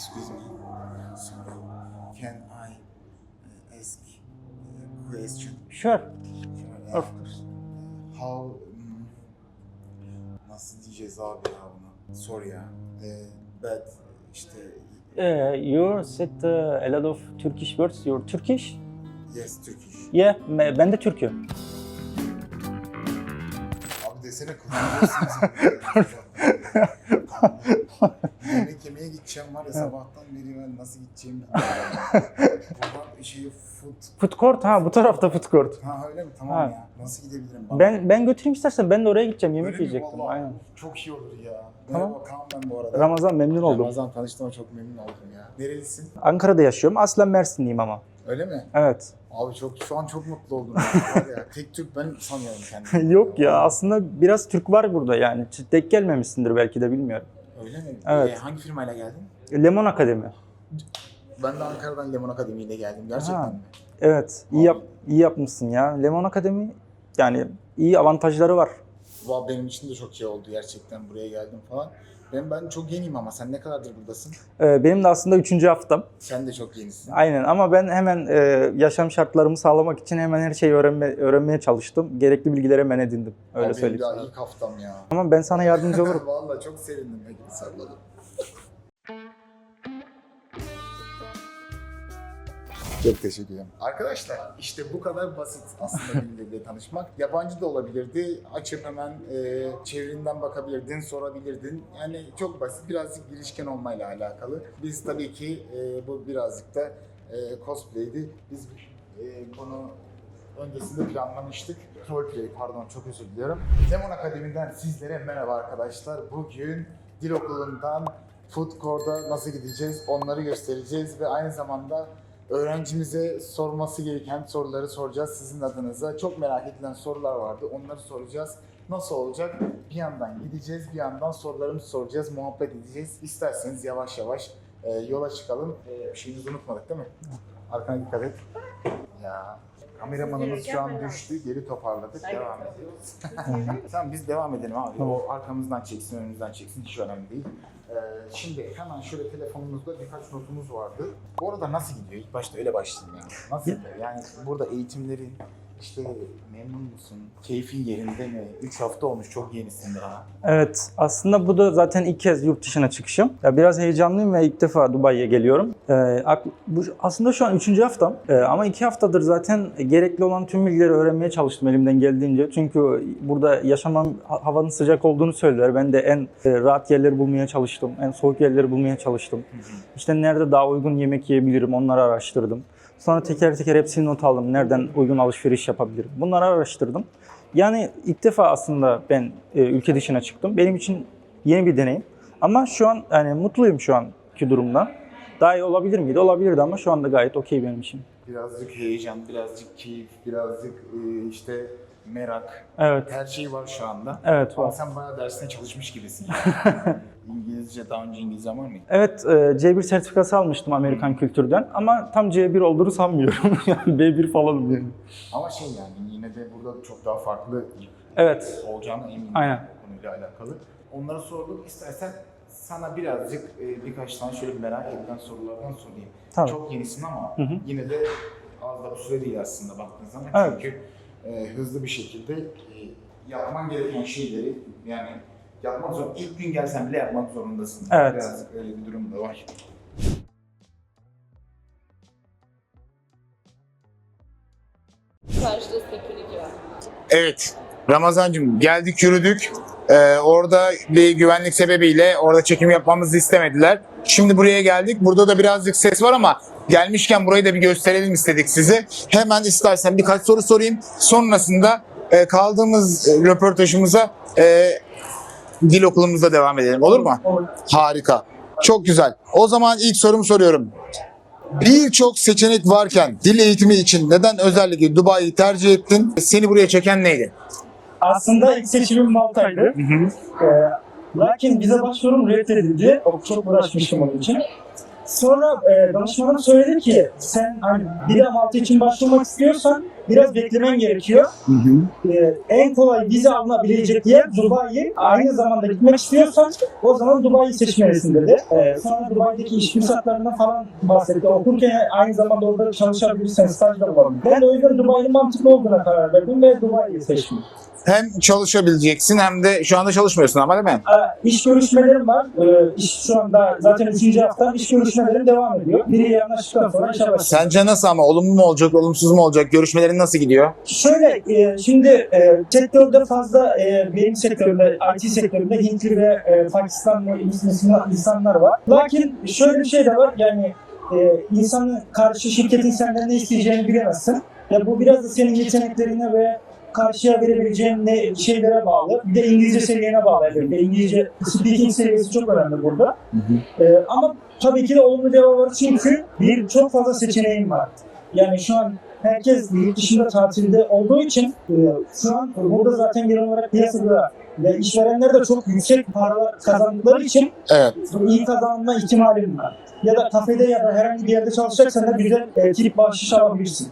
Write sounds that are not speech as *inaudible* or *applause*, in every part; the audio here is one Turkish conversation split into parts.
Excuse me. Sorry. Can I uh, ask a question? Sure. Sure, Of uh, course. How hmm, nasıl diyeceğiz abi ya bunu? Sorry ya. Uh, but işte Uh, you said uh, a lot of Turkish words. You're Turkish? yes Turkish. Yeah, me- ben de Türk'üm. Abi desene kullanıyorsunuz. *laughs* *laughs* Yemek yemeye gideceğim var ya sabahtan beri ben nasıl gideceğimi *laughs* bilmiyorum. Buradan şeyi food... Food court ha bu tarafta food court. Ha öyle mi? Tamam Ha. ya. Nasıl gidebilirim? Bana? Ben ben götüreyim istersen ben de oraya gideceğim yemek Öyle mi? yiyecektim. Vallahi Aynen. Çok iyi olur ya. Tamam. Kaan ben bu arada. Ramazan memnun oldum. Ramazan tanıştığıma çok memnun oldum ya. Nerelisin? Ankara'da yaşıyorum. Aslen Mersinliyim ama. Öyle mi? Evet. Abi çok şu an çok mutlu oldum. ya. *laughs* Var ya, tek Türk ben sanıyorum kendimi. *laughs* Yok ya aslında biraz Türk var burada yani. Denk gelmemişsindir belki de bilmiyorum. Öyle mi? Evet. Ee, hangi firmayla geldin? Lemon Akademi. Ben de Ankara'dan Lemon Akademi ile geldim. Gerçekten Ha. mi? Evet. iyi yap iyi yapmışsın ya. Lemon Akademi yani iyi avantajları var. Valla benim için de çok iyi oldu gerçekten buraya geldim falan. Ben ben çok yeniyim ama sen ne kadardır buradasın? Ee, benim de aslında üçüncü haftam. Sen de çok yenisin. Aynen ama ben hemen e, yaşam şartlarımı sağlamak için hemen her şeyi öğrenme, öğrenmeye çalıştım. Gerekli bilgileri hemen edindim. Öyle Abi söyleyeyim benim daha ilk haftam ya. Ama ben sana yardımcı olurum. *laughs* Valla çok sevindim Peki salladım. Çok teşekkür ederim. Arkadaşlar işte bu kadar basit aslında *laughs* birileriyle tanışmak. Yabancı da olabilirdi. Açıp hemen e, çevirinden bakabilirdin, sorabilirdin. Yani çok basit. Birazcık girişken olmayla alakalı. Biz tabii ki e, bu birazcık da e, cosplay'di. Biz e, bunu öncesinde planlamıştık. Roleplay pardon çok özür diliyorum. Lemon Akademi'den sizlere merhaba arkadaşlar. Bugün dil okulundan food court'a nasıl gideceğiz onları göstereceğiz ve aynı zamanda öğrencimize sorması gereken soruları soracağız sizin adınıza. Çok merak edilen sorular vardı onları soracağız. Nasıl olacak? Bir yandan gideceğiz, bir yandan sorularımızı soracağız, muhabbet edeceğiz. İsterseniz yavaş yavaş e, yola çıkalım. E, şeyimizi unutmadık değil mi? Arkana dikkat et. Ya kameramanımız şu an düştü, geri toparladık, devam ediyoruz. *laughs* tamam biz devam edelim abi. O arkamızdan çeksin, önümüzden çeksin hiç önemli değil. Ee, şimdi hemen şöyle telefonumuzda birkaç notumuz vardı. Bu arada nasıl gidiyor? İlk başta öyle başlayayım yani. Nasıl gidiyor? Yani burada eğitimlerin işte memnun musun? Keyfin yerinde mi? 3 hafta olmuş çok yenisin daha. Evet, aslında bu da zaten ilk kez yurt dışına çıkışım. Ya biraz heyecanlıyım ve ilk defa Dubai'ye geliyorum. Ee, bu aslında şu an üçüncü haftam Ee, ama iki haftadır zaten gerekli olan tüm bilgileri öğrenmeye çalıştım elimden geldiğince. Çünkü burada yaşamam ha- havanın sıcak olduğunu söylediler. Ben de en e, rahat yerleri bulmaya çalıştım, en soğuk yerleri bulmaya çalıştım. İşte nerede daha uygun yemek yiyebilirim onları araştırdım. Sonra teker teker hepsini not aldım. Nereden uygun alışveriş yapabilirim. Bunları araştırdım. Yani ilk defa aslında ben e, ülke dışına çıktım. Benim için yeni bir deneyim. Ama şu an yani mutluyum şu anki durumdan. Daha iyi olabilir miydi? Olabilirdi ama şu anda gayet okey benim için. Birazcık heyecan, birazcık keyif, birazcık e, işte merak. Evet. Her şey var şu anda. Evet Ama var. sen bayağı dersine çalışmış gibisin. *laughs* İngilizce, daha önce İngilizce var mıydı? Evet e, C1 sertifikası almıştım Amerikan kültürden ama tam C1 olduğunu sanmıyorum. *laughs* yani B1 falanım yani. Ama şey yani yine de burada çok daha farklı Evet. olacağına eminim Aynen. bu konuyla alakalı. Onlara sordum. İstersen sana birazcık e, birkaç tane şöyle merak edilen sorulardan sorayım. Tamam. Çok yenisin ama hı. yine de az da bir süre değil aslında baktığın zaman. Evet. Çünkü e, hızlı bir şekilde e, yapman gereken şeyleri yani yapmak zor. İlk gün gelsen bile yapmak zorundasın. Evet. Birazcık öyle bir durum da var. Karşıda security var. Evet. Ramazancığım geldik yürüdük. Ee, orada bir güvenlik sebebiyle orada çekim yapmamızı istemediler. Şimdi buraya geldik. Burada da birazcık ses var ama gelmişken burayı da bir gösterelim istedik size. Hemen istersen birkaç soru sorayım. Sonrasında e, kaldığımız e, röportajımıza e, dil okulumuzda devam edelim. Olur mu? Harika. Çok güzel. O zaman ilk sorumu soruyorum. Birçok seçenek varken dil eğitimi için neden özellikle Dubai'yi tercih ettin? Seni buraya çeken neydi? Aslında ilk seçimim Malta'ydı. Ee, lakin bize başvurum reddedildi. Çok uğraşmıştım onun için. Sonra e, danışmanım söyledi ki sen hani bir de Malta için başvurmak istiyorsan biraz beklemen gerekiyor. Ee, en kolay vize alınabilecek yer Dubai. Aynı zamanda gitmek istiyorsan o zaman Dubai'yi seçmelisin dedi. Ee, sonra Dubai'deki iş fırsatlarından falan bahsetti. Okurken aynı zamanda orada çalışabilirsen staj da bulabilir. Ben de o yüzden Dubai'nin mantıklı olduğuna karar verdim ve Dubai'yi seçtim. Hem çalışabileceksin hem de şu anda çalışmıyorsun ama değil mi? Ee, İş görüşmelerim var. Ee, iş şu anda zaten 3. hafta iş görüşmelerim devam ediyor. Biriyle anlaştıktan sonra işe başlayacağım. Sence nasıl ama olumlu mu olacak, olumsuz mu olacak? Görüşmelerin nasıl gidiyor? Şöyle e, şimdi e, sektörde fazla e, benim sektörümde IT sektöründe Hintli ve e, Pakistanlı insan- insanlar var. Lakin şöyle bir şey de var yani e, insanın karşı şirketin senden ne isteyeceğini bilemezsin. Ya bu biraz da senin yeteneklerine ve karşıya verebileceğin ne şeylere bağlı. Bir de İngilizce seviyene bağlı. elbette. İngilizce speaking seviyesi çok önemli burada. E, ama tabii ki de olumlu cevap var çünkü bir çok fazla seçeneğim var. Yani şu an herkes yurt dışında tatilde olduğu için e, şu an burada zaten genel olarak piyasada ve işverenler de çok yüksek paralar kazandıkları için Evet. iyi kazanma ihtimalim var. Ya da kafede ya da herhangi bir yerde çalışacaksan da güzel e, tip bahşiş alabilirsin.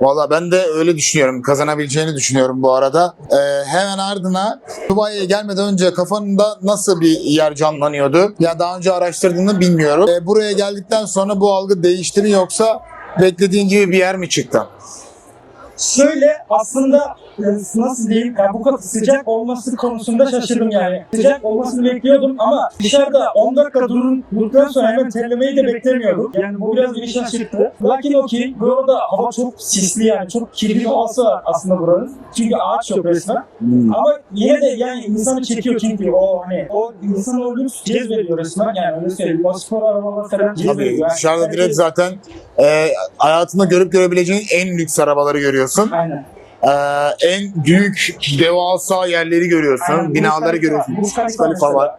Valla ben de öyle düşünüyorum. Kazanabileceğini düşünüyorum bu arada. Ee, hemen ardına Dubai'ye gelmeden önce kafanında nasıl bir yer canlanıyordu? Ya daha önce araştırdığını bilmiyorum. Ee, buraya geldikten sonra bu algı değişti mi yoksa beklediğin gibi bir yer mi çıktı? Şöyle aslında e, nasıl diyeyim ya bu kadar sıcak olması konusunda şaşırdım yani. Sıcak olmasını bekliyordum ama dışarıda 10 dakika durun, durduktan sonra hemen terlemeyi de beklemiyordum. Yani bu biraz beni şaşırttı. Lakin o ki bu arada hava çok sisli yani çok kirli bir havası var aslında buranın. Çünkü ağaç yok resmen. Ama yine de yani insanı çekiyor çünkü o hani o insan o lüks cezbediyor resmen yani öyle söyleyeyim. O spor arabalar falan cezbediyor. Tabii Yani dışarıda direkt zaten e, hayatında görüp görebileceğin en lüks arabaları görüyorsun. Aynen. Ee, en büyük devasa yerleri görüyorsun. Aynen, binaları görüyorsun. Burj Khalifa var.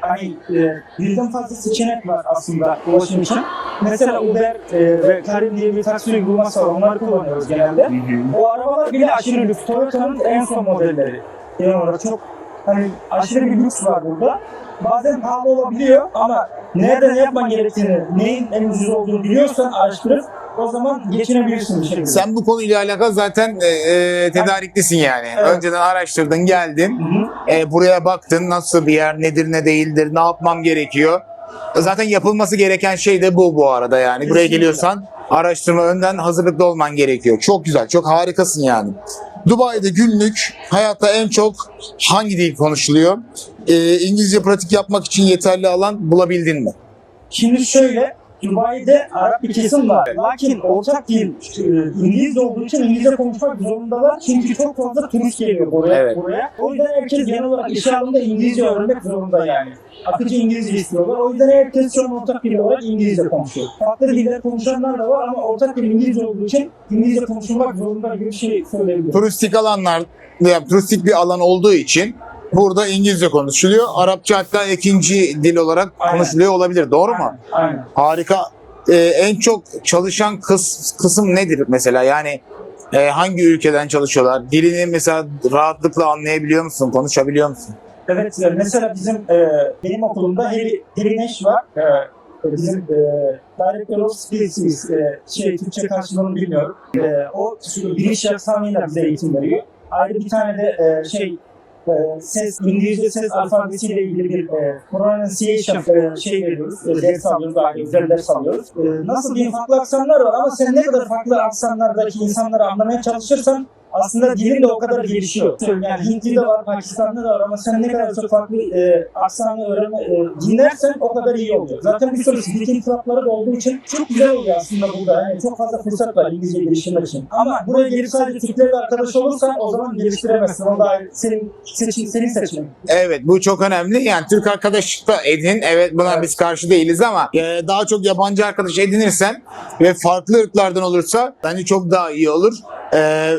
Hani e, birden fazla seçenek var aslında ulaşım için. Mesela Uber e, ve Karim diye bir taksi uygulaması var. Onları kullanıyoruz genelde. O arabalar bile aşırı lüks. Toyota'nın en son modelleri. Genel olarak çok hani aşırı bir lüks var burada. Bazen pahalı olabiliyor ama nerede ne yapman gerektiğini, neyin en ucuz olduğunu biliyorsan araştırıp o zaman geçinebilirsin bir şekilde. Sen bu konuyla alakalı zaten e, e, tedariklisin yani. Evet. Önceden araştırdın, geldin. Hı hı. E, buraya baktın nasıl bir yer, nedir ne değildir, ne yapmam gerekiyor. E, Zaten yapılması gereken şey de bu bu arada yani. Buraya Kesinlikle. geliyorsan araştırma önden hazırlıklı olman gerekiyor. Çok güzel, çok harikasın yani. Dubai'de günlük hayatta en çok hangi dil konuşuluyor? E, İngilizce pratik yapmak için yeterli alan bulabildin mi? Şimdi şöyle, Dubai'de Arap bir kesim var. Lakin ortak dil e, İngilizce olduğu için İngilizce konuşmak zorundalar. Çünkü çok fazla turist geliyor buraya. Evet. buraya. O yüzden herkes genel olarak işe alımda İngilizce öğrenmek zorunda yani. Akıcı İngilizce istiyorlar. O yüzden herkes şu an ortak dil olarak İngilizce konuşuyor. Farklı diller konuşanlar da var ama ortak dil İngilizce olduğu için İngilizce konuşulmak zorunda gibi bir şey söyleyebilirim. turistik alanlar, yani turistik bir alan olduğu için burada İngilizce konuşuluyor. Arapça hatta ikinci dil olarak Aynen. konuşuluyor olabilir. Doğru mu? Aynen. Harika. Ee, en çok çalışan kıs, kısım nedir mesela? Yani e, hangi ülkeden çalışıyorlar? Dilini mesela rahatlıkla anlayabiliyor musun? Konuşabiliyor musun? Evet, e, mesela bizim e, benim okulumda Harry, Harry Nash var. E, bizim e, Director of Skills, e, şey Türkçe karşılığını bilmiyorum. E, o şu giriş yapsamıyla bize eğitim veriyor. Ayrı bir tane de e, şey e, ses, İngilizce ses alfabesiyle ilgili bir e, pronunciation e, şey veriyoruz. E, ders alıyoruz, ayrı özel ders alıyoruz. E, nasıl diyeyim farklı aksanlar var? Ama sen ne kadar farklı aksanlardaki insanları anlamaya çalışırsan aslında dilin de o kadar gelişiyor. Yani Hintli de var, Pakistanlı da var ama sen ne kadar çok farklı e, aksanı öğrenme, e, dinlersen o kadar iyi oluyor. Zaten bir sürü speaking club'ları da olduğu için çok güzel oluyor aslında burada. Yani çok fazla fırsat var İngilizce geliştirmek için. Ama buraya gelip sadece Türklerle arkadaş olursan o zaman geliştiremezsin. O da senin, seçim, senin seçimin. Evet bu çok önemli. Yani Türk arkadaş da edin. Evet buna Evet. biz karşı değiliz ama e, daha çok yabancı arkadaş edinirsen ve farklı ırklardan olursa bence çok daha iyi olur. E,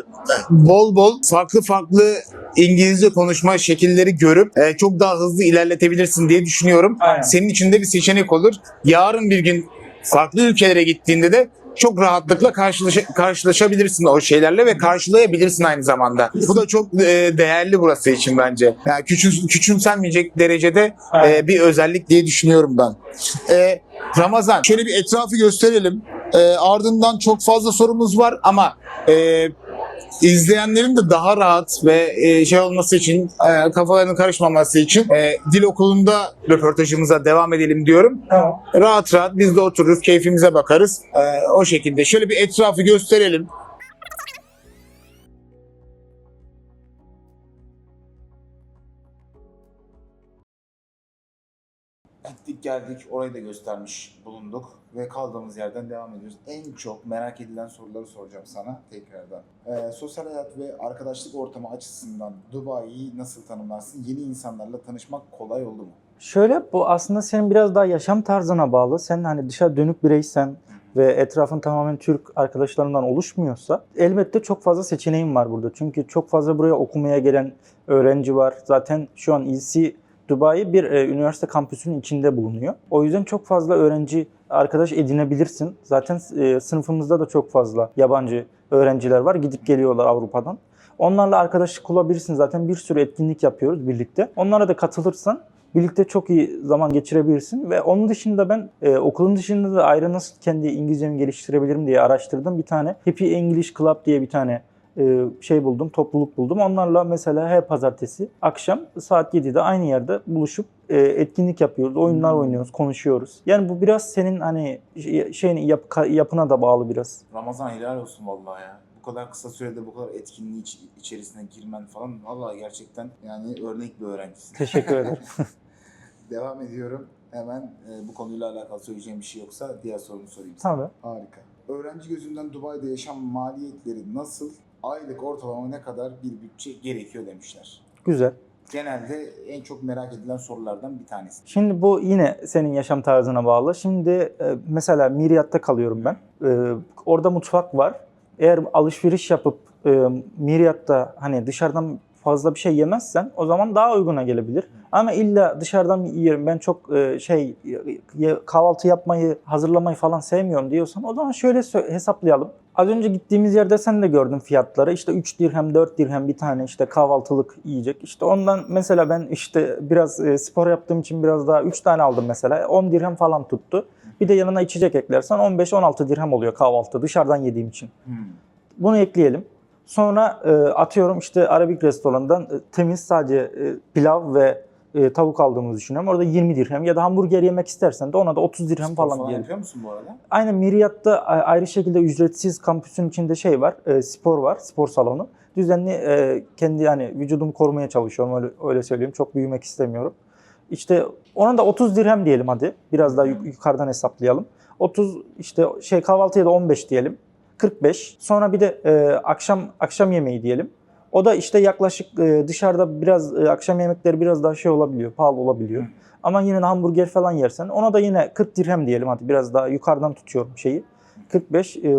bol bol farklı farklı İngilizce konuşma şekilleri görüp e, çok daha hızlı ilerletebilirsin diye düşünüyorum. Aynen. Senin için de bir seçenek olur. Yarın bir gün farklı ülkelere gittiğinde de çok rahatlıkla karşılaş- karşılaşabilirsin o şeylerle ve karşılayabilirsin aynı zamanda. Bu da çok e, değerli burası için bence. Yani küçüm, küçümsenmeyecek derecede e, bir özellik diye düşünüyorum ben. E, Ramazan şöyle bir etrafı gösterelim. E, ardından çok fazla sorumuz var ama e, izleyenlerin de daha rahat ve e, şey olması için, e, kafalarının karışmaması için e, dil okulunda röportajımıza devam edelim diyorum. Tamam. Rahat rahat biz de otururuz, keyfimize bakarız. E, o şekilde. Şöyle bir etrafı gösterelim. Geldik orayı da göstermiş bulunduk ve kaldığımız yerden devam ediyoruz. En çok merak edilen soruları soracağım sana tekrardan. Ee, sosyal hayat ve arkadaşlık ortamı açısından Dubai'yi nasıl tanımlarsın? Yeni insanlarla tanışmak kolay oldu mu? Şöyle bu aslında senin biraz daha yaşam tarzına bağlı. Sen hani dışarı dönük bireysen ve etrafın tamamen Türk arkadaşlarından oluşmuyorsa elbette çok fazla seçeneğin var burada. Çünkü çok fazla buraya okumaya gelen öğrenci var. Zaten şu an EC Dubai bir e, üniversite kampüsünün içinde bulunuyor. O yüzden çok fazla öğrenci arkadaş edinebilirsin. Zaten e, sınıfımızda da çok fazla yabancı öğrenciler var. Gidip geliyorlar Avrupa'dan. Onlarla arkadaşlık kurabilirsin. Zaten bir sürü etkinlik yapıyoruz birlikte. Onlara da katılırsan birlikte çok iyi zaman geçirebilirsin ve onun dışında ben e, okulun dışında da ayrı nasıl kendi İngilizcemi geliştirebilirim diye araştırdım. Bir tane Happy English Club diye bir tane şey buldum, topluluk buldum. Onlarla mesela her pazartesi akşam saat 7'de aynı yerde buluşup e, etkinlik yapıyoruz, oyunlar Hmm. oynuyoruz, konuşuyoruz. Yani bu biraz senin hani şey- şeyin yap, yapına da bağlı biraz. Ramazan helal olsun vallahi ya. Bu kadar kısa sürede bu kadar etkinliği iç- içerisine girmen falan vallahi gerçekten yani örnek bir öğrencisin. Teşekkür ederim. *laughs* Devam ediyorum. Hemen e, bu konuyla alakalı söyleyeceğim bir şey yoksa diğer sorumu sorayım. Tabii. Harika. Öğrenci gözünden Dubai'de yaşam maliyetleri nasıl? Aylık ortalama ne kadar bir bütçe gerekiyor demişler. Güzel. Genelde en çok merak edilen sorulardan bir tanesi. Şimdi bu yine senin yaşam tarzına bağlı. Şimdi e, mesela Miryat'ta kalıyorum ben. E, orada mutfak var. Eğer alışveriş yapıp e, Miryat'ta hani dışarıdan fazla bir şey yemezsen o zaman daha uyguna gelebilir. Ama illa dışarıdan yerim ben çok e, şey kahvaltı yapmayı, hazırlamayı falan sevmiyorum diyorsan o zaman şöyle hesaplayalım. Az önce gittiğimiz yerde sen de gördün fiyatları. İşte 3 dirhem, 4 dirhem bir tane işte kahvaltılık yiyecek. İşte ondan mesela ben işte biraz e, spor yaptığım için biraz daha 3 tane aldım mesela. 10 dirhem falan tuttu. Bir de yanına içecek eklersen 15-16 dirhem oluyor kahvaltı dışarıdan yediğim için. Hmm. Bunu ekleyelim. Sonra e, atıyorum işte Arabik restorandan e, temiz sadece e, pilav ve e, tavuk aldığımızı düşünüyorum. Orada 20 dirhem ya da hamburger yemek istersen de ona da 30 dirhem Spor falan, falan diyelim. yapıyor musun bu arada? Aynen Miryat'ta ayrı şekilde ücretsiz kampüsün içinde şey var, e, spor var, spor salonu. Düzenli e, kendi yani vücudumu korumaya çalışıyorum öyle, öyle söyleyeyim. Çok büyümek istemiyorum. İşte ona da 30 dirhem diyelim hadi. Biraz daha yuk- yukarıdan hesaplayalım. 30 işte şey kahvaltıya da 15 diyelim. 45. Sonra bir de e, akşam akşam yemeği diyelim. O da işte yaklaşık e, dışarıda biraz e, akşam yemekleri biraz daha şey olabiliyor, pahalı olabiliyor. Hı. Ama yine de hamburger falan yersen ona da yine 40 dirhem diyelim hadi biraz daha yukarıdan tutuyorum şeyi. 45 e, e,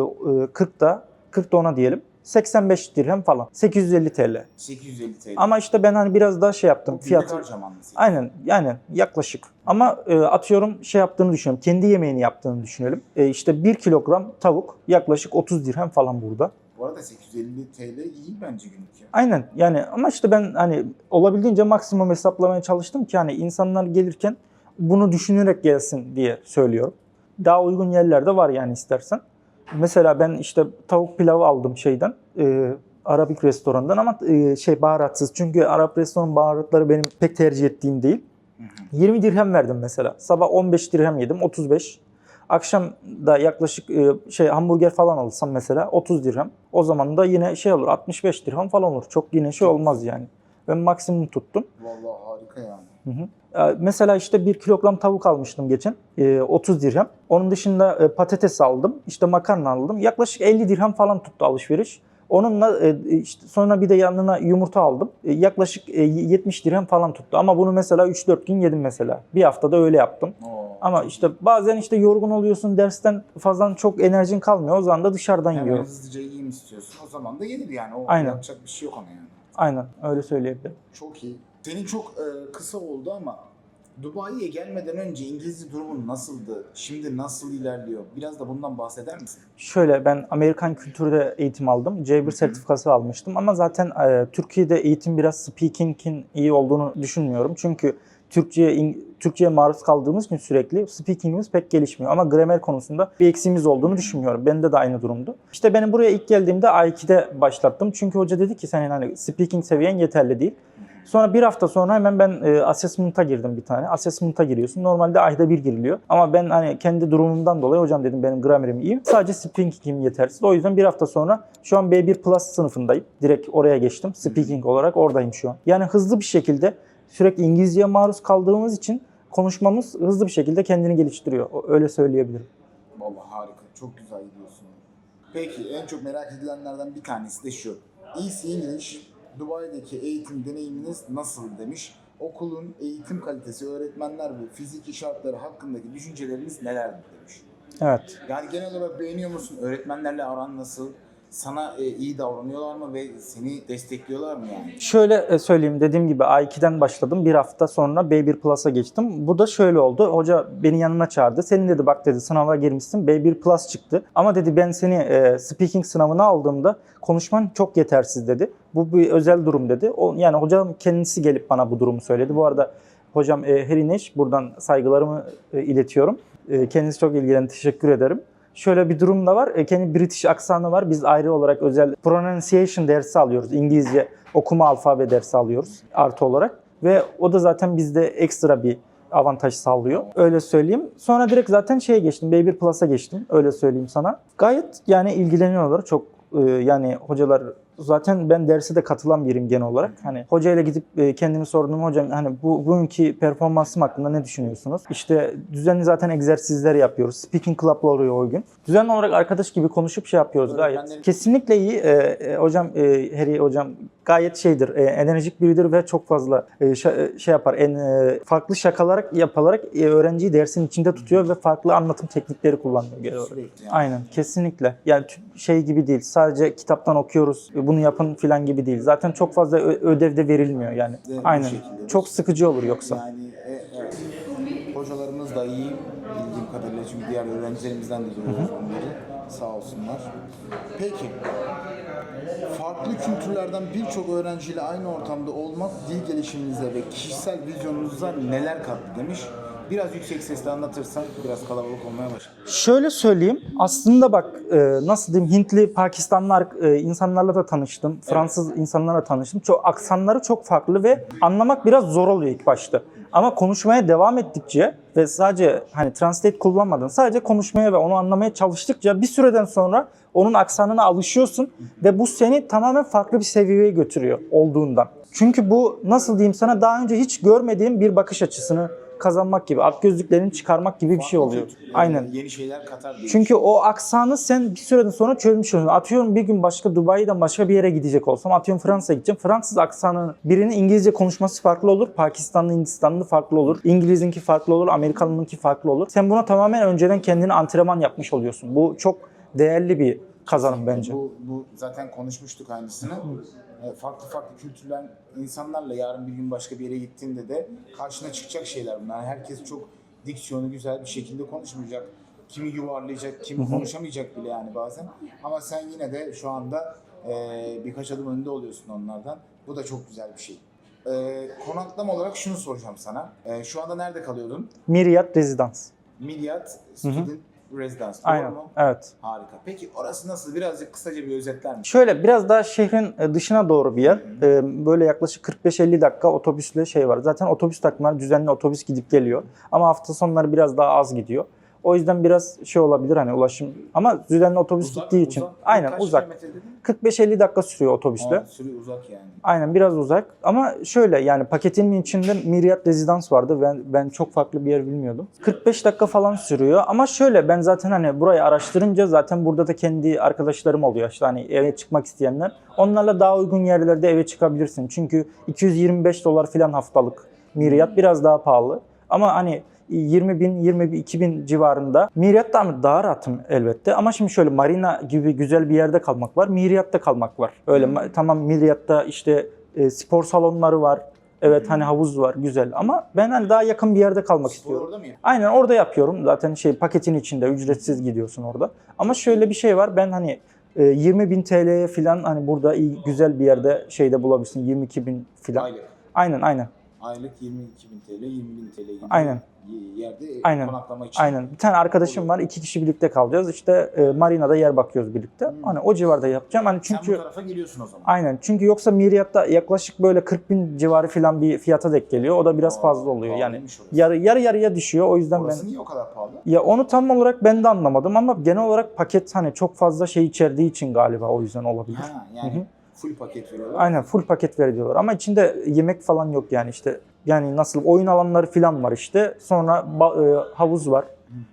40 da 40 da ona diyelim. 85 dirhem falan. 850 TL. 850 TL. Ama işte ben hani biraz daha şey yaptım. Çok Fiyat büyük harcaman mesela. Aynen yani yaklaşık. Ama e, atıyorum şey yaptığını düşünüyorum. Kendi yemeğini yaptığını düşünelim. E, işte 1 kilogram tavuk yaklaşık 30 dirhem falan burada. Bu arada 850 TL iyi bence günlük ya. Aynen yani ama işte ben hani olabildiğince maksimum hesaplamaya çalıştım ki hani insanlar gelirken bunu düşünerek gelsin diye söylüyorum. Daha uygun yerlerde var yani istersen. Mesela ben işte tavuk pilavı aldım şeyden. e, Arabik restorandan ama e, şey baharatsız. Çünkü Arap restoran baharatları benim pek tercih ettiğim değil. Hı hı. 20 dirhem verdim mesela. Sabah 15 dirhem yedim, 35. Akşam da yaklaşık e, şey hamburger falan alırsam mesela 30 dirhem. O zaman da yine şey olur 65 dirhem falan olur. Çok yine şey olmaz yani. Ben maksimum tuttum. Vallahi harika yani. Hı hı. Ee, Mesela işte 1 kilogram tavuk almıştım geçen. e, 30 dirhem. Onun dışında e, patates aldım. işte makarna aldım. Yaklaşık 50 dirhem falan tuttu alışveriş. Onunla e, işte sonra bir de yanına yumurta aldım. E, Yaklaşık e, 70 dirhem falan tuttu. Ama bunu mesela 3-4 gün yedim mesela. Bir haftada öyle yaptım. Oo, Ama işte bazen işte yorgun oluyorsun dersten fazla çok enerjin kalmıyor. O zaman da dışarıdan Hemen yiyorum. hızlıca yiyeyim istiyorsun. O zaman da yenir yani. O Aynen. yapacak bir şey yok ona yani. Aynen öyle söyleyebilirim. Çok iyi. Senin çok e, kısa oldu ama Dubai'ye gelmeden önce İngilizce durumun nasıldı? Şimdi nasıl ilerliyor? Biraz da bundan bahseder misin? Şöyle ben Amerikan kültürde eğitim aldım. C1 hı. sertifikası almıştım ama zaten e, Türkiye'de eğitim biraz speaking'in iyi olduğunu düşünmüyorum. Çünkü Türkçe, İng- Türkçe'ye maruz kaldığımız için sürekli speaking'imiz pek gelişmiyor. Ama gramer konusunda bir eksiğimiz olduğunu düşünmüyorum. Bende de aynı durumdu. İşte benim buraya ilk geldiğimde A2'de başlattım. Çünkü hoca dedi ki senin hani speaking seviyen yeterli değil. Sonra bir hafta sonra hemen ben e, assessment'a girdim bir tane. Assessment'a giriyorsun. Normalde ayda bir giriliyor. Ama ben hani kendi durumumdan dolayı hocam dedim benim gramerim iyi. Sadece speaking'im yetersiz. O yüzden bir hafta sonra şu an B1 Plus sınıfındayım. Direkt oraya geçtim. Speaking olarak oradayım şu an. Yani hızlı bir şekilde sürekli İngilizceye maruz kaldığımız için konuşmamız hızlı bir şekilde kendini geliştiriyor. Öyle söyleyebilirim. Vallahi harika. Çok güzel gidiyorsun. Peki en çok merak edilenlerden bir tanesi de şu. Easy English Dubai'deki eğitim deneyiminiz nasıl demiş. Okulun eğitim kalitesi, öğretmenler ve fiziki şartları hakkındaki düşünceleriniz nelerdir demiş. Evet. Yani genel olarak beğeniyor musun? Öğretmenlerle aran nasıl? Sana e, iyi davranıyorlar mı ve seni destekliyorlar mı yani? Şöyle e, söyleyeyim dediğim gibi A2'den başladım. Bir hafta sonra B1 Plus'a geçtim. Bu da şöyle oldu. Hoca beni yanına çağırdı. Senin dedi bak dedi sınava girmişsin. B1 Plus çıktı. Ama dedi ben seni e, speaking sınavına aldığımda konuşman çok yetersiz dedi. Bu bir özel durum dedi. Yani hocam kendisi gelip bana bu durumu söyledi. Bu arada hocam e, Harry Neş buradan saygılarımı iletiyorum. Kendisi çok ilgilendi. Teşekkür ederim. Şöyle bir durum da var. E, kendi British aksanı var. Biz ayrı olarak özel pronunciation dersi alıyoruz. İngilizce okuma alfabe dersi alıyoruz artı olarak. Ve o da zaten bizde ekstra bir avantaj sağlıyor. Öyle söyleyeyim. Sonra direkt zaten şeye geçtim. B1 Plus'a geçtim. Öyle söyleyeyim sana. Gayet yani ilgileniyorlar. Çok e, yani hocalar zaten ben derse de katılan biriyim genel olarak. Hani hocayla gidip e, kendimi sordum hocam hani bu bugünkü performansım hakkında ne düşünüyorsunuz? İşte düzenli zaten egzersizler yapıyoruz. Speaking club oluyor o gün. Düzenli olarak arkadaş gibi konuşup şey yapıyoruz gayet. Kesinlikle iyi. E, e, hocam e, Harry hocam gayet şeydir. E, enerjik biridir ve çok fazla e, şa- e, şey yapar. En e, farklı şakalar yapılarak e, öğrenciyi dersin içinde tutuyor ve farklı anlatım teknikleri kullanıyor genel olarak. Yani. Aynen kesinlikle. Yani şey gibi değil. Sadece kitaptan okuyoruz. Bunu yapın filan gibi değil. Zaten çok fazla ödev de verilmiyor yani. Bu Aynen. Çok sıkıcı olur yoksa. Yani e, evet. Hocalarımız da iyi bildiğim kadarıyla çünkü diğer öğrencilerimizden de duyuyoruz onları. Sağ olsunlar. Peki. Farklı kültürlerden birçok öğrenciyle aynı ortamda olmak dil gelişiminize ve kişisel vizyonunuza neler kattı demiş. Biraz yüksek sesle anlatırsan biraz kalabalık olmaya başlar. Şöyle söyleyeyim. Aslında bak e, nasıl diyeyim Hintli, Pakistanlı e, insanlarla da tanıştım. Fransız insanlarla tanıştım. Çok aksanları çok farklı ve anlamak biraz zor oluyor ilk başta. Ama konuşmaya devam ettikçe ve sadece hani translate kullanmadan sadece konuşmaya ve onu anlamaya çalıştıkça bir süreden sonra onun aksanına alışıyorsun ve bu seni tamamen farklı bir seviyeye götürüyor olduğundan. Çünkü bu nasıl diyeyim sana daha önce hiç görmediğim bir bakış açısını kazanmak gibi, alt gözlüklerini çıkarmak gibi bir şey oluyor. Aynen. Yeni şeyler katar diye. Çünkü o aksanı sen bir süreden sonra çözmüş oluyorsun. Atıyorum bir gün başka Dubai'den başka bir yere gidecek olsam, atıyorum Fransa'ya gideceğim. Fransız aksanı birinin İngilizce konuşması farklı olur. Pakistanlı, Hindistanlı farklı olur. İngiliz'inki farklı olur, Amerikanlınki farklı olur. Sen buna tamamen önceden kendini antrenman yapmış oluyorsun. Bu çok değerli bir kazanım bence. Bu, bu zaten konuşmuştuk aynısını. E, Farklı farklı kültürler insanlarla yarın bir gün başka bir yere gittiğinde de karşına çıkacak şeyler bunlar. Herkes çok diksiyonu güzel bir şekilde konuşmayacak. Kimi yuvarlayacak, kimi konuşamayacak bile yani bazen. Ama sen yine de şu anda e, birkaç adım önde oluyorsun onlardan. Bu da çok güzel bir şey. E, konaklama olarak şunu soracağım sana. E, şu anda nerede kalıyordun? Miryat Rezidans. Milyat Student Residence. Doğru Aynen. mu? Evet. Harika. Peki orası nasıl? Birazcık kısaca bir özetler misin? Şöyle biraz daha şehrin e, dışına doğru bir yer. E, Böyle yaklaşık 45-50 dakika otobüsle şey var. Zaten otobüs takımları düzenli otobüs gidip geliyor. Ama hafta sonları biraz daha az gidiyor. O yüzden biraz şey olabilir hani ulaşım ama düzenli otobüs Uzak, gittiği için. uzak. Aynen uzak. kilometre dedin? 45-50 dakika sürüyor otobüsle. Aa, süre uzak yani. Aynen biraz uzak ama şöyle yani paketinin içinde Miryat Rezidans vardı. Ben ben çok farklı bir yer bilmiyordum. 45 dakika falan sürüyor ama şöyle ben zaten hani burayı araştırınca zaten burada da kendi arkadaşlarım oluyor işte hani eve çıkmak isteyenler. Onlarla daha uygun yerlerde eve çıkabilirsin. Çünkü 225 dolar falan haftalık Miryat biraz daha pahalı. Ama hani 20 bin, 22 bin civarında. Miryat'ta ama daha rahatım elbette. Ama şimdi şöyle marina gibi güzel bir yerde kalmak var. Miryat'ta kalmak var. Öyle ma- tamam Miryat'ta işte e, spor salonları var. Evet hani havuz var güzel ama ben hani daha yakın bir yerde kalmak Spor istiyorum. orada mı yapıyorsun? Aynen orada yapıyorum. Zaten şey paketin içinde ücretsiz gidiyorsun orada. Ama şöyle bir şey var. Ben hani e, 20 bin TL'ye falan hani burada iyi, güzel bir yerde şeyde bulabilirsin. 22 bin falan. Aynen aynen. Aylık 22 bin TL, 20 bin TL gibi Aynen. yerde Aynen. konaklama için. Aynen. Bir tane arkadaşım var. iki kişi birlikte kalacağız. İşte e, marinada yer bakıyoruz birlikte. Hmm. Hani o civarda yapacağım. Hani Sen çünkü bu tarafa geliyorsun o zaman. Aynen. Çünkü yoksa Miryat'ta yaklaşık böyle 40 bin civarı falan bir fiyata denk geliyor. O da biraz Aa, fazla oluyor. Yani yarı yarı yarıya düşüyor. O yüzden Orası ben niye o kadar pahalı? ya onu tam olarak ben de anlamadım ama genel olarak paket hani çok fazla şey içerdiği için galiba o yüzden olabilir. Ha, yani Hı hı. Full paket veriyorlar. Aynen full paket veriyorlar ama içinde yemek falan yok yani işte yani nasıl oyun alanları falan var işte. Sonra e, havuz var.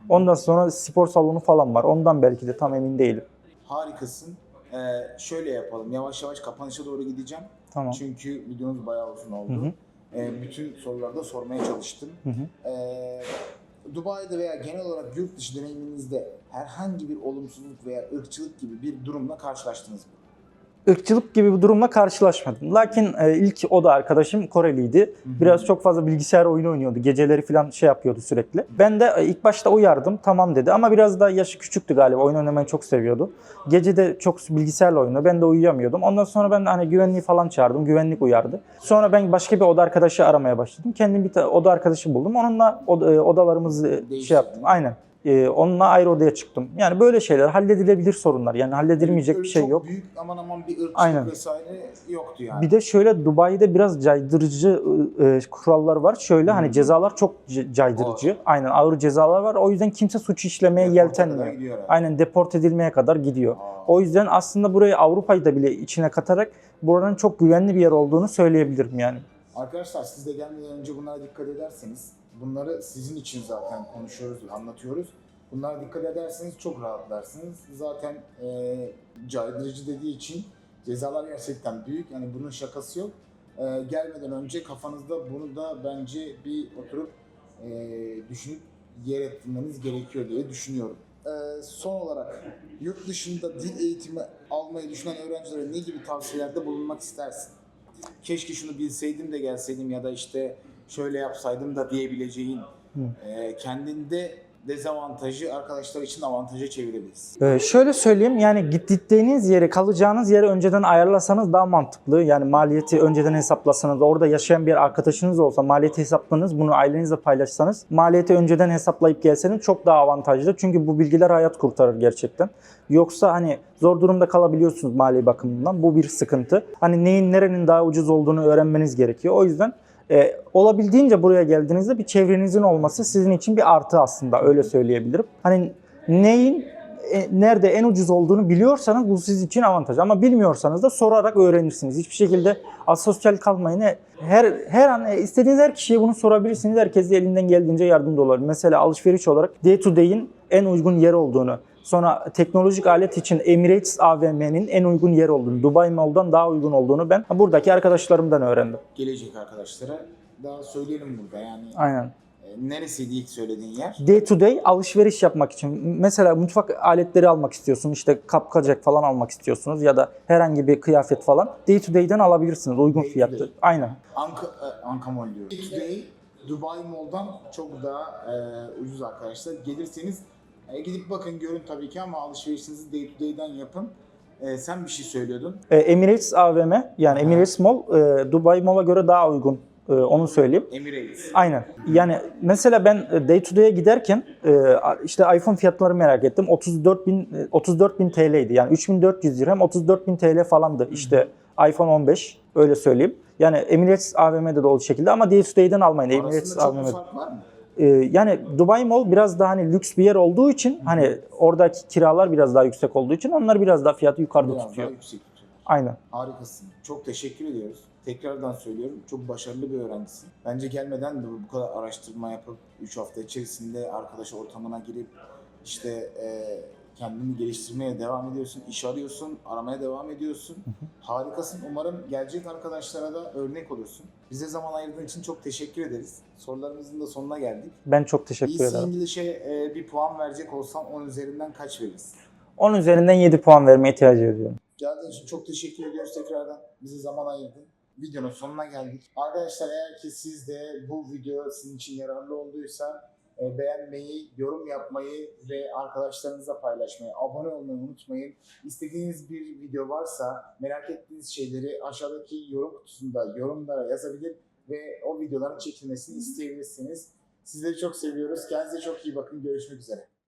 Ondan sonra spor salonu falan var. Ondan belki de tam emin değilim. Harikasın. Ee, şöyle yapalım. Yavaş yavaş kapanışa doğru gideceğim. Tamam. Çünkü videomuz bayağı uzun oldu. Hı hı. Ee, bütün soruları da sormaya çalıştım. Hı hı. Ee, Dubai'de veya genel olarak yurt dışı deneyiminizde herhangi bir olumsuzluk veya ırkçılık gibi bir durumla karşılaştınız mı? Irkçılık gibi bir durumla karşılaşmadım. Lakin e, ilk o da arkadaşım Koreliydi. Biraz çok fazla bilgisayar oyunu oynuyordu. Geceleri falan şey yapıyordu sürekli. Ben de e, ilk başta uyardım. Tamam dedi ama biraz da yaşı küçüktü galiba. Oyun oynamayı çok seviyordu. Gece de çok bilgisayarla oynuyor. Ben de uyuyamıyordum. Ondan sonra ben hani güvenliği falan çağırdım. Güvenlik uyardı. Sonra ben başka bir oda arkadaşı aramaya başladım. Kendim bir oda arkadaşı buldum. Onunla oda- e, odalarımızı e, şey yaptım. Aynen. E, onunla ayrı odaya çıktım. Yani böyle şeyler halledilebilir sorunlar. Yani halledilmeyecek Öyle bir şey çok yok. büyük aman aman bir ırkçılık Aynen. vesaire yoktu yani. Bir de şöyle Dubai'de biraz caydırıcı e, kurallar var. Şöyle hani cezalar çok c- caydırıcı. Ağır. Aynen ağır cezalar var. O yüzden kimse suç işlemeye Deporta kadar yeltenmiyor. gidiyor. Aynen deport edilmeye kadar gidiyor. Aa. O yüzden aslında burayı Avrupa'yı da bile içine katarak buranın çok güvenli bir yer olduğunu söyleyebilirim yani. Arkadaşlar siz de gelmeden önce bunlara dikkat ederseniz, bunları sizin için zaten konuşuyoruz, anlatıyoruz. Bunlara dikkat ederseniz çok rahatlarsınız. Zaten e, caydırıcı dediği için cezalar gerçekten büyük. Yani bunun şakası yok. E, gelmeden önce kafanızda bunu da bence bir oturup e, düşünüp yer ettirmeniz gerekiyor diye düşünüyorum. E, son olarak yurt dışında dil eğitimi almayı düşünen öğrencilere ne gibi tavsiyelerde bulunmak istersin? keşke şunu bilseydim de gelseydim ya da işte şöyle yapsaydım da diyebileceğin e, kendinde dezavantajı arkadaşlar için avantaja çevirebiliriz. Ee, şöyle söyleyeyim yani gittiğiniz yeri kalacağınız yeri önceden ayarlasanız daha mantıklı. Yani maliyeti önceden hesaplasanız orada yaşayan bir arkadaşınız olsa maliyeti hesaplanız bunu ailenizle paylaşsanız maliyeti önceden hesaplayıp gelseniz çok daha avantajlı. Çünkü bu bilgiler hayat kurtarır gerçekten. Yoksa hani zor durumda kalabiliyorsunuz mali bakımından. Bu bir sıkıntı. Hani neyin nerenin daha ucuz olduğunu öğrenmeniz gerekiyor. O yüzden e, olabildiğince buraya geldiğinizde bir çevrenizin olması sizin için bir artı aslında öyle söyleyebilirim. Hani neyin e, nerede en ucuz olduğunu biliyorsanız bu sizin için avantaj. Ama bilmiyorsanız da sorarak öğrenirsiniz. Hiçbir şekilde asosyal kalmayın. E, Her her an e, istediğiniz her kişiye bunu sorabilirsiniz. Herkes de elinden geldiğince yardımcı olur. Mesela alışveriş olarak day to day'in en uygun yer olduğunu, sonra teknolojik alet için Emirates AVM'nin en uygun yer olduğunu, Dubai Mall'dan daha uygun olduğunu ben buradaki arkadaşlarımdan öğrendim. Gelecek arkadaşlara daha söyleyelim burada yani Aynen. e, neresiydi ilk söylediğin yer? Day to day alışveriş yapmak için mesela mutfak aletleri almak istiyorsun işte kapkacak falan almak istiyorsunuz ya da herhangi bir kıyafet falan day to day'den alabilirsiniz uygun Day to fiyatlı. day. Aynen. Anka, e, Anka Mall diyorum. Today Dubai Mall'dan çok daha e, ucuz arkadaşlar. Gelirseniz e, gidip bakın görün tabii ki ama alışverişinizi day to day'den yapın. E, sen bir şey söylüyordun. Ee, Emirates AVM yani. Emirates Mall e, Dubai Mall'a göre daha uygun. E, onu söyleyeyim. Emirates. Aynen. Yani mesela ben e, day to day'e giderken e, işte iPhone fiyatları merak ettim. 34 bin 34 bin TL'ydi. Yani 3400 dirhem 34 bin TL falandı. İşte iPhone 15 öyle söyleyeyim. Yani Emirates AVM'de de o şekilde ama day to day'den almayın. Emirates Arasında bir AVM'de. fark var mı? Ee, yani Dubai Mall biraz daha hani lüks bir yer olduğu için hani oradaki kiralar biraz daha yüksek olduğu için onlar biraz daha fiyatı yukarıda Biraz tutuyor. daha yüksek tutuyor. Aynen. Harikasın. Çok teşekkür ediyoruz. Tekrardan söylüyorum. Çok başarılı bir öğrencisin. Bence gelmeden de bu kadar araştırma yapıp 3 hafta içerisinde arkadaş ortamına girip işte e, kendini geliştirmeye devam ediyorsun, iş arıyorsun, aramaya devam ediyorsun. Harikasın. Umarım gelecek arkadaşlara da örnek olursun. Bize zaman ayırdığın için çok teşekkür ederiz. Sorularımızın da sonuna geldik. Ben çok teşekkür ederim. English'e e, bir puan verecek olsan 10 üzerinden kaç veririz? 10 üzerinden 7 puan vermeye ihtiyacı ediyorum. Geldiğin için çok teşekkür ediyoruz tekrardan. Bize zaman ayırdın. Videonun sonuna geldik. Arkadaşlar eğer ki siz de bu video sizin için yararlı olduysa beğenmeyi, yorum yapmayı ve arkadaşlarınızla paylaşmayı, abone olmayı unutmayın. İstediğiniz bir video varsa merak ettiğiniz şeyleri aşağıdaki yorum kutusunda yorumlara yazabilir ve o videoların çekilmesini isteyebilirsiniz. Sizleri çok seviyoruz. Kendinize çok iyi bakın. Görüşmek üzere.